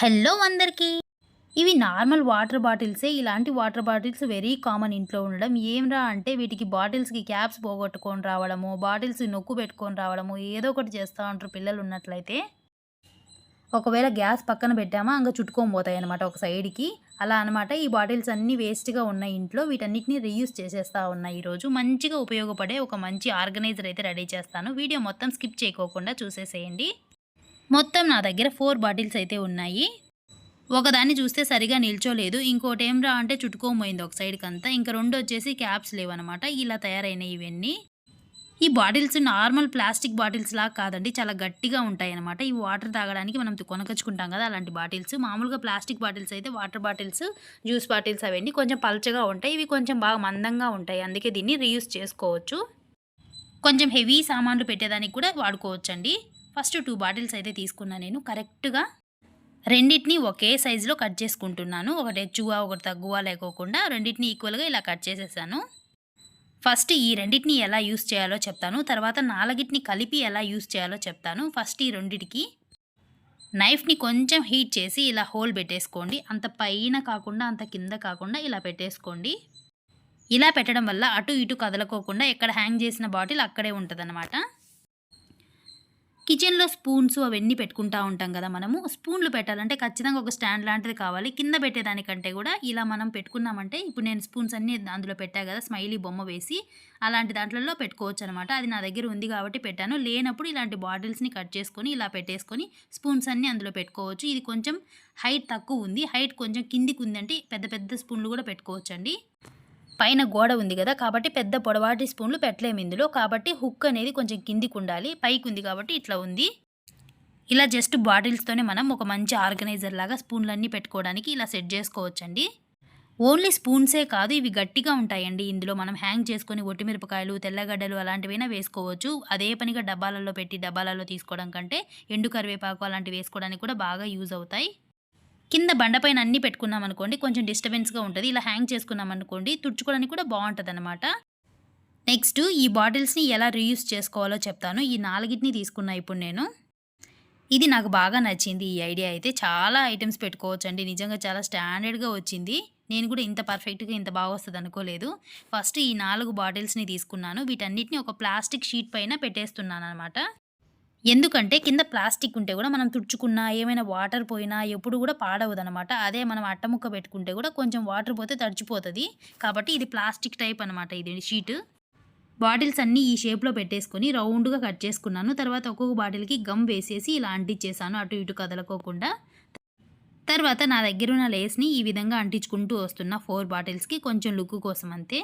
Hello అందరికీ. ఇవి normal water బాటిల్సే. ఇలాంటి వాటర్ బాటిల్స్ వెరీ కామన్ ఇంట్లో ఉండడం. ఏంరా అంటే వీటికి బాటిల్స్కి క్యాప్స్ పోగొట్టుకొని రావడము బాటిల్స్ నొక్కు పెట్టుకొని రావడము ఏదో ఒకటి చేస్తూ ఉంటారు పిల్లలు ఉన్నట్లయితే. ఒకవేళ గ్యాస్ పక్కన పెట్టామా ఇంకా చుట్టుకొని పోతాయి అనమాట ఒక సైడ్కి. అలా అనమాట ఈ బాటిల్స్ అన్నీ వేస్ట్గా ఉన్నాయి ఇంట్లో. వీటన్నిటిని రీయూస్ చేసేస్తా ఉన్నాయి ఈరోజు. మంచిగా ఉపయోగపడే ఒక మంచి ఆర్గనైజర్ అయితే రెడీ చేస్తాను. వీడియో మొత్తం స్కిప్ చేయకోకుండా చూసేసేయండి. మొత్తం నా దగ్గర ఫోర్ బాటిల్స్ అయితే ఉన్నాయి. ఒకదాన్ని చూస్తే సరిగా నిల్చోలేదు. ఇంకోటి ఏం రా అంటే చుట్టుకోపోయింది ఒక సైడ్కి అంతా ఇంకా రెండు వచ్చేసి క్యాప్స్ లేవన్నమాట. ఇలా తయారైనాయి ఇవన్నీ. ఈ బాటిల్స్ నార్మల్ ప్లాస్టిక్ బాటిల్స్ లాగా కాదండి. చాలా గట్టిగా ఉంటాయి అనమాట ఈ వాటర్ తాగడానికి మనం కొనకొచ్చుకుంటాం కదా అలాంటి బాటిల్స్. మామూలుగా ప్లాస్టిక్ బాటిల్స్ అయితే వాటర్ బాటిల్స్ జ్యూస్ బాటిల్స్ అవన్నీ కొంచెం పల్చగా ఉంటాయి. ఇవి కొంచెం బాగా మందంగా ఉంటాయి. అందుకే దీన్ని రీయూస్ చేసుకోవచ్చు. కొంచెం హెవీ సామాన్లు పెట్టేదానికి కూడా వాడుకోవచ్చండి. ఫస్ట్ టూ బాటిల్స్ అయితే తీసుకున్నా నేను. కరెక్ట్గా రెండింటిని ఒకే సైజులో కట్ చేసుకుంటున్నాను. ఒకటి ఎక్కువ ఒకటి తక్కువ లేకోకుండా రెండింటిని ఈక్వల్గా ఇలా కట్ చేసేసాను. ఫస్ట్ ఈ రెండింటిని ఎలా యూస్ చేయాలో చెప్తాను. తర్వాత నాలుగిటిని కలిపి ఎలా యూస్ చేయాలో చెప్తాను. ఫస్ట్ ఈ రెండింటికి నైఫ్ని కొంచెం హీట్ చేసి ఇలా హోల్ పెట్టేసుకోండి. అంత పైన కాకుండా అంత కింద కాకుండా ఇలా పెట్టేసుకోండి. ఇలా పెట్టడం వల్ల అటు ఇటు కదలకోకుండా ఎక్కడ హ్యాంగ్ చేసిన బాటిల్ అక్కడే ఉంటుందన్నమాట. కిచెన్లో స్పూన్స్ అవన్నీ పెట్టుకుంటా ఉంటాం కదా మనము. స్పూన్లు పెట్టాలంటే ఖచ్చితంగా ఒక స్టాండ్ లాంటిది కావాలి. కింద పెట్టేదానికంటే కూడా ఇలా మనం పెట్టుకున్నామంటే ఇప్పుడు నేను స్పూన్స్ అన్నీ అందులో పెట్టా కదా స్మైలీ బొమ్మ వేసి అలాంటి దాంట్లో పెట్టుకోవచ్చు అనమాట అది నా దగ్గర ఉంది కాబట్టి పెట్టాను. లేనప్పుడు ఇలాంటి బాటిల్స్ని కట్ చేసుకొని ఇలా పెట్టేసుకొని స్పూన్స్ అన్నీ అందులో పెట్టుకోవచ్చు. ఇది కొంచెం హైట్ తక్కువ ఉంది. హైట్ కొంచెం కిందికి ఉందంటే పెద్ద పెద్ద స్పూన్లు కూడా పెట్టుకోవచ్చండి. పైన గోడ ఉంది కదా కాబట్టి పెద్ద పొడవాటి స్పూన్లు పెట్టలేము ఇందులో. కాబట్టి హుక్ అనేది కొంచెం కిందికి ఉండాలి. పైకి ఉంది కాబట్టి ఇట్లా ఉంది. ఇలా జస్ట్ బాటిల్స్తోనే మనం ఒక మంచి ఆర్గనైజర్ లాగా స్పూన్లన్నీ పెట్టుకోవడానికి ఇలా సెట్ చేసుకోవచ్చండి. ఓన్లీ స్పూన్సే కాదు ఇవి గట్టిగా ఉంటాయండి. ఇందులో మనం హ్యాంగ్ చేసుకొని ఒట్టిమిరపకాయలు తెల్లగడ్డలు అలాంటివైనా వేసుకోవచ్చు. అదే పనిగా డబ్బాలలో పెట్టి డబ్బాలలో తీసుకోవడం కంటే ఎండు కరివేపాకు అలాంటివి వేసుకోవడానికి కూడా బాగా యూజ్ అవుతాయి. కింద బండపైన అన్నీ పెట్టుకున్నాం అనుకోండి కొంచెం డిస్టర్బెన్స్గా ఉంటుంది. ఇలా హ్యాంగ్ చేసుకున్నాం అనుకోండి తుడుచుకోవడానికి కూడా బాగుంటుంది అనమాట నెక్స్ట్ ఈ బాటిల్స్ని ఎలా రీయూస్ చేసుకోవాలో చెప్తాను. ఈ నాలుగిటిని తీసుకున్నా ఇప్పుడు నేను. ఇది నాకు బాగా నచ్చింది ఈ ఐడియా అయితే. చాలా ఐటమ్స్ పెట్టుకోవచ్చండి. నిజంగా చాలా స్టాండర్డ్గా వచ్చింది. నేను కూడా ఇంత పర్ఫెక్ట్గా ఇంత బాగా వస్తుంది అనుకోలేదు. ఫస్ట్ ఈ నాలుగు బాటిల్స్ని తీసుకున్నాను. వీటన్నిటిని ఒక ప్లాస్టిక్ షీట్ పైన పెట్టేస్తున్నాను అనమాట ఎందుకంటే కింద ప్లాస్టిక్ ఉంటే కూడా మనం తుడుచుకున్నా ఏమైనా వాటర్ పోయినా ఎప్పుడు కూడా పాడవదనమాట అదే మనం అట్టముక్క పెట్టుకుంటే కూడా కొంచెం వాటర్ పోతే తడిచిపోతుంది. కాబట్టి ఇది ప్లాస్టిక్ టైప్ అనమాట ఇది షీట్. బాటిల్స్ అన్నీ ఈ షేప్లో పెట్టేసుకొని రౌండ్గా కట్ చేసుకున్నాను. తర్వాత ఒక్కొక్క బాటిల్కి గమ్ వేసేసి ఇలా అంటించేసాను అటు ఇటు కదలకోకుండా. తర్వాత నా దగ్గర ఉన్న లేస్ని ఈ విధంగా అంటించుకుంటూ వస్తున్న ఫోర్ బాటిల్స్కి కొంచెం లుక్ కోసం అంతే.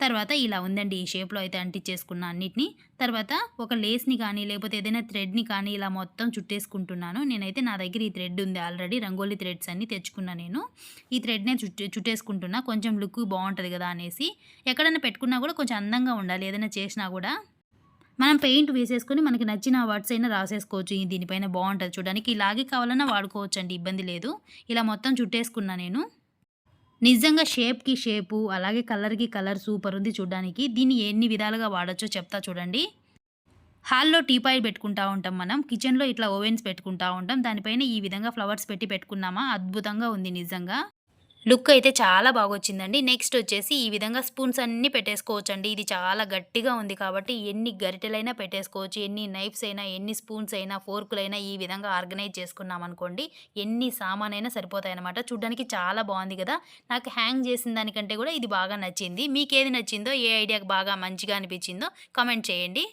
తర్వాత ఇలా ఉందండి ఈ షేప్లో అయితే అంటించేసుకున్న అన్నిటిని. తర్వాత ఒక లేస్ని కానీ లేకపోతే ఏదైనా థ్రెడ్ని కానీ ఇలా మొత్తం చుట్టేసుకుంటున్నాను. నేనైతే నా దగ్గర ఈ థ్రెడ్ ఉంది ఆల్రెడీ రంగోలీ థ్రెడ్స్ అన్ని తెచ్చుకున్నా నేను. ఈ థ్రెడ్నే చుట్టే చుట్టేసుకుంటున్నా. కొంచెం లుక్ బాగుంటుంది కదా అనేసి. ఎక్కడైనా పెట్టుకున్నా కూడా కొంచెం అందంగా ఉండాలి ఏదైనా చేసినా కూడా. మనం పెయింట్ వేసేసుకొని మనకి నచ్చిన వర్డ్స్ అయినా రాసేసుకోవచ్చు. దీనిపైన బాగుంటుంది చూడడానికి. ఇలాగే కావాలన్నా వాడుకోవచ్చు అండి ఇబ్బంది లేదు. ఇలా మొత్తం చుట్టేసుకున్నా నేను. నిజంగా షేప్కి షేపు అలాగే కలర్కి కలర్ సూపర్ ఉంది చూడడానికి. దీన్ని ఎన్ని విధాలుగా వాడచ్చో చెప్తా చూడండి. హాల్లో టీపాయ్ పెట్టుకుంటా ఉంటాం మనం. కిచెన్లో ఇట్లా ఓవెన్స్ పెట్టుకుంటా ఉంటాం. దానిపైన ఈ విధంగా ఫ్లవర్స్ పెట్టి పెట్టుకున్నామా? అద్భుతంగా ఉంది నిజంగా. లుక్ అయితే చాలా బాగా వచ్చిందండి నెక్స్ట్ వచ్చేసి ఈ విధంగా స్పూన్స్ అన్నీ పెట్టేసుకోవచ్చు అండి ఇది చాలా గట్టిగా ఉంది కాబట్టి ఎన్ని గరిటెలైనా పెట్టేసుకోవచ్చు. ఎన్ని నైఫ్స్ అయినా ఎన్ని స్పూన్స్ అయినా ఫోర్కులైనా ఈ విధంగా ఆర్గనైజ్ చేసుకున్నాం అనుకోండి ఎన్ని సామాన్ అయినా సరిపోతాయి అనమాట చూడడానికి చాలా బాగుంది కదా. నాకు హ్యాంగ్ చేసిన దానికంటే కూడా ఇది బాగా నచ్చింది. మీకు ఏది నచ్చిందో ఏ ఐడియాకి బాగా మంచిగా అనిపించిందో కమెంట్ చేయండి.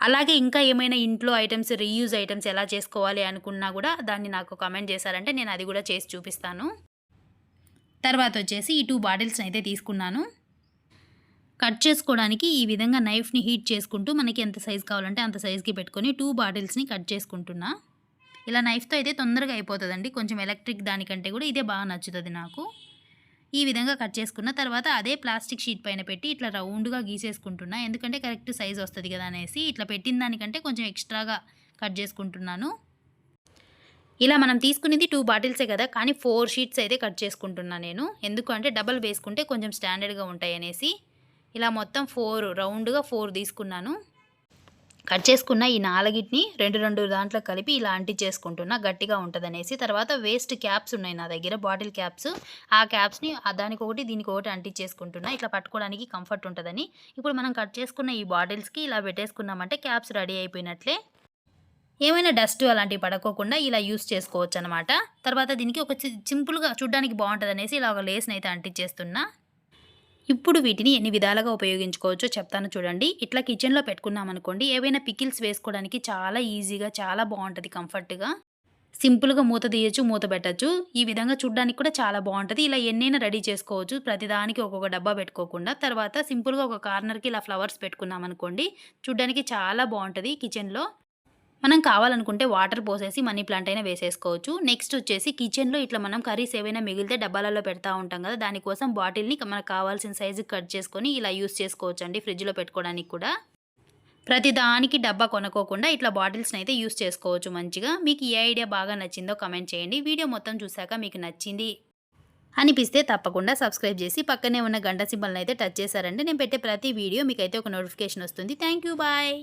అలాగే ఇంకా ఏమైనా ఇంట్లో ఐటమ్స్ రీయూజ్ ఐటమ్స్ ఎలా చేసుకోవాలి అనుకున్నా కూడా దాన్ని నాకు కమెంట్ చేశారంటే నేను అది కూడా చేసి చూపిస్తాను. తర్వాత వచ్చేసి ఈ టూ బాటిల్స్ని అయితే తీసుకున్నాను. కట్ చేసుకోవడానికి ఈ విధంగా నైఫ్ని హీట్ చేసుకుంటూ మనకి ఎంత సైజ్ కావాలంటే అంత సైజ్కి పెట్టుకొని టూ బాటిల్స్ని కట్ చేసుకుంటున్నా. ఇలా నైఫ్తో అయితే తొందరగా అయిపోతుందండి. కొంచెం ఎలక్ట్రిక్ దానికంటే కూడా ఇదే బాగా నచ్చుతుంది నాకు. ఈ విధంగా కట్ చేసుకున్న తర్వాత అదే ప్లాస్టిక్ షీట్ పైన పెట్టి ఇట్లా రౌండ్గా గీసేసుకుంటున్నా. ఎందుకంటే కరెక్ట్ సైజ్ వస్తుంది కదా అనేసి ఇట్లా పెట్టిన దానికంటే కొంచెం ఎక్స్ట్రాగా కట్ చేసుకుంటున్నాను. ఇలా మనం తీసుకునేది టూ బాటిల్సే కదా కానీ ఫోర్ షీట్స్ అయితే కట్ చేసుకుంటున్నా నేను. ఎందుకంటే డబల్ వేసుకుంటే కొంచెం స్టాండర్డ్గా ఉంటాయి అనేసి ఇలా మొత్తం ఫోర్ రౌండ్గా ఫోర్ తీసుకున్నాను. కట్ చేసుకున్న ఈ నాలుగిటిని రెండు రెండు దాంట్లో కలిపి ఇలా అంటించేసుకుంటున్నా గట్టిగా ఉంటుందనేసి. తర్వాత వేస్ట్ క్యాప్స్ ఉన్నాయి నా దగ్గర బాటిల్ క్యాప్స్ ఆ క్యాప్స్ని దానికి ఒకటి దీనికి ఒకటి అంటించేసుకుంటున్నా ఇట్లా పట్టుకోవడానికి కంఫర్ట్ ఉంటుందని. ఇప్పుడు మనం కట్ చేసుకున్న ఈ బాటిల్స్కి ఇలా పెట్టేసుకున్నామంటే క్యాప్స్ రెడీ అయిపోయినట్లే. ఏమైనా డస్ట్ అలాంటివి పడకోకుండా ఇలా యూస్ చేసుకోవచ్చు అనమాట తర్వాత దీనికి ఒక సింపుల్గా చూడ్డానికి బాగుంటుంది అనేసి ఇలా ఒక లేస్ని అయితే అంటించేస్తున్నా. ఇప్పుడు వీటిని ఎన్ని విధాలుగా ఉపయోగించుకోవచ్చో చెప్తాను చూడండి. ఇట్లా కిచెన్లో పెట్టుకున్నాం అనుకోండి ఏవైనా పికిల్స్ వేసుకోవడానికి చాలా ఈజీగా చాలా బాగుంటుంది కంఫర్ట్గా. సింపుల్గా మూత తీయచ్చు మూత పెట్టచ్చు. ఈ విధంగా చూడడానికి కూడా చాలా బాగుంటుంది ఇలా ఎన్నైనా రెడీ చేసుకోవచ్చు. ప్రతిదానికి ఒక్కొక్క డబ్బా పెట్టుకోకుండా. తర్వాత సింపుల్గా ఒక కార్నర్కి ఇలా ఫ్లవర్స్ పెట్టుకున్నాం అనుకోండి చూడడానికి చాలా బాగుంటుంది కిచెన్లో. మనం కావాలనుకుంటే వాటర్ పోసేసి మనీ ప్లాంట్ అయినా వేసేసుకోవచ్చు. నెక్స్ట్ వచ్చేసి కిచెన్లో ఇట్లా మనం కర్రీస్ ఏవైనా మిగిలితే డబ్బాలలో పెడతా ఉంటాం కదా దానికోసం బాటిల్ని మనకు కావాల్సిన సైజు కట్ చేసుకొని ఇలా యూస్ చేసుకోవచ్చు అండి ఫ్రిడ్జ్లో పెట్టుకోవడానికి కూడా. ప్రతి దానికి డబ్బా కొనుక్కోకుండా ఇట్లా బాటిల్స్ని అయితే యూస్ చేసుకోవచ్చు మంచిగా. మీకు ఏ ఐడియా బాగా నచ్చిందో కమెంట్ చేయండి. వీడియో మొత్తం చూశాక మీకు నచ్చింది అనిపిస్తే తప్పకుండా సబ్స్క్రైబ్ చేసి పక్కనే ఉన్న గంట సింబల్ని అయితే టచ్ చేశారంటే నేను పెట్టే ప్రతి వీడియో మీకు అయితే ఒక నోటిఫికేషన్ వస్తుంది. Thank you bye!